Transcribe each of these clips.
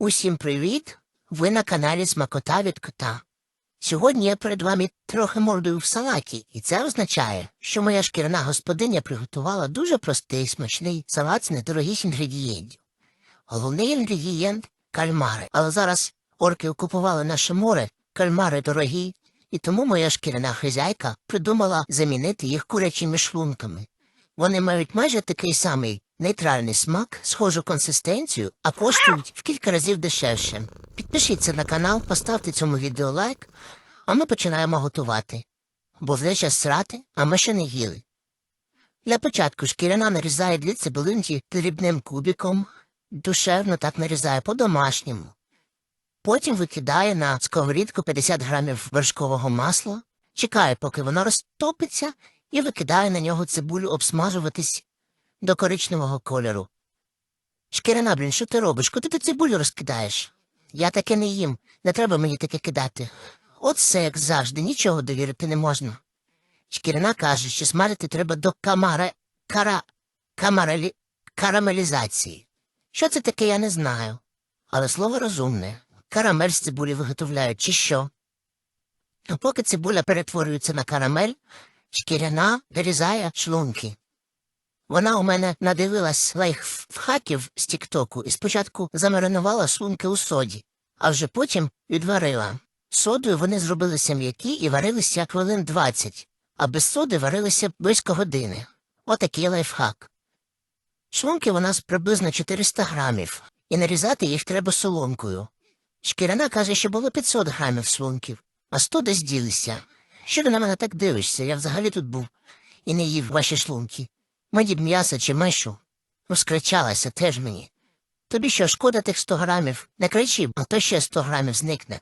Усім привіт! Ви на каналі Смакота від кота. Сьогодні я перед вами трохи мордою в салаті, і це означає, що моя шкіряна господиня приготувала дуже простий смачний салат з недорогих інгредієнтів. Головний інгредієнт кальмари. Але зараз орки окупували наше море, кальмари дорогі, і тому моя шкіряна хазяйка придумала замінити їх курячими шлунками. Вони мають майже такий самий нейтральний смак, схожу консистенцію, а коштують в кілька разів дешевше. Підпишіться на канал, поставте цьому відео лайк, а ми починаємо готувати. Бо вже час срати, а ми ще не їли. Для початку шкіряна нарізає дві цибулинки дрібним кубиком, душевно так нарізає по-домашньому. Потім викидає на сковорідку 50 грамів вершкового масла, чекає, поки воно розтопиться, і викидає на нього цибулю обсмажуватись до коричневого кольору. Шкіряна, блін, що ти робиш? Куди ти цибулю розкидаєш? Я таке не їм, не треба мені таке кидати. От все, як завжди, нічого довірити не можна. Шкіряна каже, що смажити треба до камара... кара... камаралі... карамелізації. Що це таке, я не знаю. Але слово розумне. Карамель з цибулі виготовляють чи що? А поки цибуля перетворюється на карамель, шкіряна вирізає шлунки. Вона у мене надивилась лайфхаків з Тіктоку і спочатку замаринувала шлунки у соді, а вже потім відварила. Содою вони зробилися м'які і варилися хвилин 20, а без соди варилися близько години. Отакий лайфхак. Шлунки у нас приблизно 400 грамів, і нарізати їх треба соломкою. Шкіряна каже, що було 500 грамів шлунків, а 100 десь ділися. Що ти на мене так дивишся? Я взагалі тут був і не їв ваші шлунки. Мені б м'яса чи мешу. Розкричалася теж мені. Тобі що, шкода тих 100 грамів? Не кричи, а то ще 100 грамів зникне.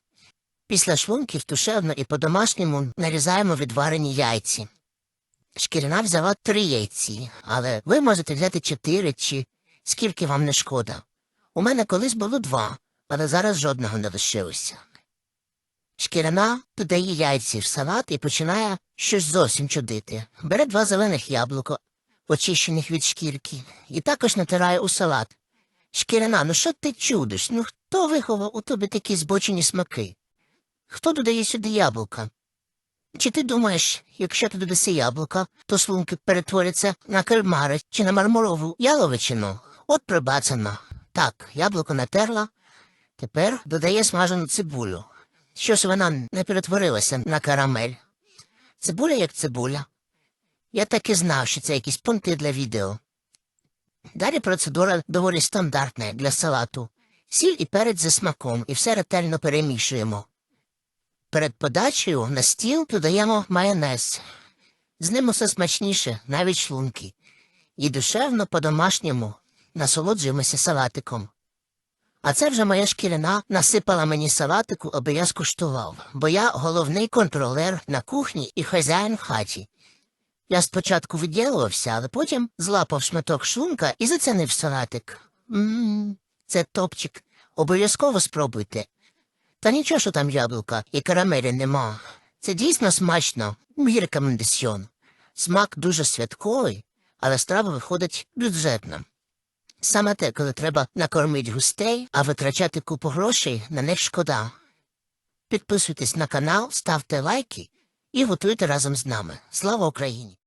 Після шлунків тушевно і по-домашньому нарізаємо відварені яйці. Шкіряна взяла три яйці, але ви можете взяти чотири чи скільки вам не шкода. У мене колись було два, але зараз жодного не лишилося. Шкіряна додає яйці в салат і починає щось зовсім чудити. Бере два зелених яблука, очищених від шкірки, і також натирає у салат. Шкіряна, ну що ти чудиш? Ну хто виховав у тобі такі збочені смаки? Хто додає сюди яблука? Чи ти думаєш, якщо ти додаси яблука, то шлунки перетворяться на кальмари чи на мармурову яловичину? От прибацано. Так, яблуко натерла, тепер додає смажену цибулю. Щось вона не перетворилася на карамель. Цибуля як цибуля. Я так і знав, що це якісь понти для відео. Далі процедура доволі стандартна для салату. Сіль і перець за смаком і все ретельно перемішуємо. Перед подачею на стіл додаємо майонез. З ним усе смачніше, навіть шлунки. І душевно по-домашньому насолоджуємося салатиком. А це вже моя шкіряна насипала мені салатику, аби я скуштував, бо я головний контролер на кухні і хазяїн в хаті. Я спочатку виділувався, але потім злапав шматок шлунка і зацінив салатик. Ммм, це топчик. Обов'язково спробуйте. Та нічого, що там яблука і карамелі нема. Це дійсно смачно, мій рекомендаціон. Смак дуже святковий, але страва виходить бюджетна. Саме те, коли треба накормити гостей, а витрачати купу грошей на них шкода. Підписуйтесь на канал, ставте лайки і готуйте разом з нами. Слава Україні!